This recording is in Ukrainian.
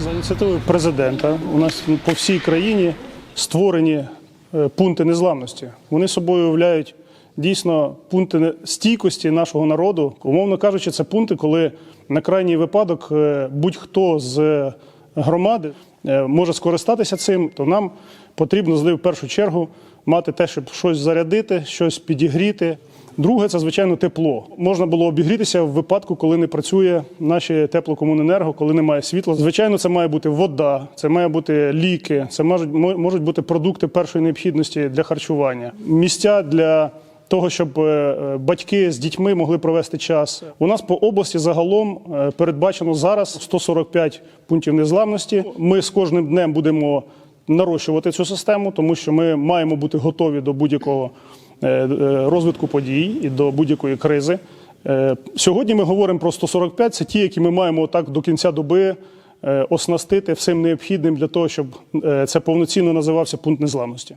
За ініціативою президента у нас по всій країні створені е, пункти незламності. Вони собою уявляють дійсно пункти стійкості нашого народу. Умовно кажучи, це пункти, коли на крайній випадок е, будь-хто з громади е, може скористатися цим, то нам потрібно в першу чергу мати те, щоб щось зарядити, щось підігріти. Друге, це звичайно тепло. Можна було обігрітися в випадку, коли не працює наші теплокомуненерго, коли немає світла. Звичайно, це має бути вода, це має бути ліки, це можуть можуть бути продукти першої необхідності для харчування, місця для. Того, щоб е, батьки з дітьми могли провести час. У нас по області загалом е, передбачено зараз 145 пунктів незламності. Ми з кожним днем будемо нарощувати цю систему, тому що ми маємо бути готові до будь-якого розвитку подій і до будь-якої кризи. Е, Сьогодні ми говоримо про 145, це ті, які ми маємо так до кінця доби е, оснастити всім необхідним для того, щоб е, це повноцінно називався пункт незламності.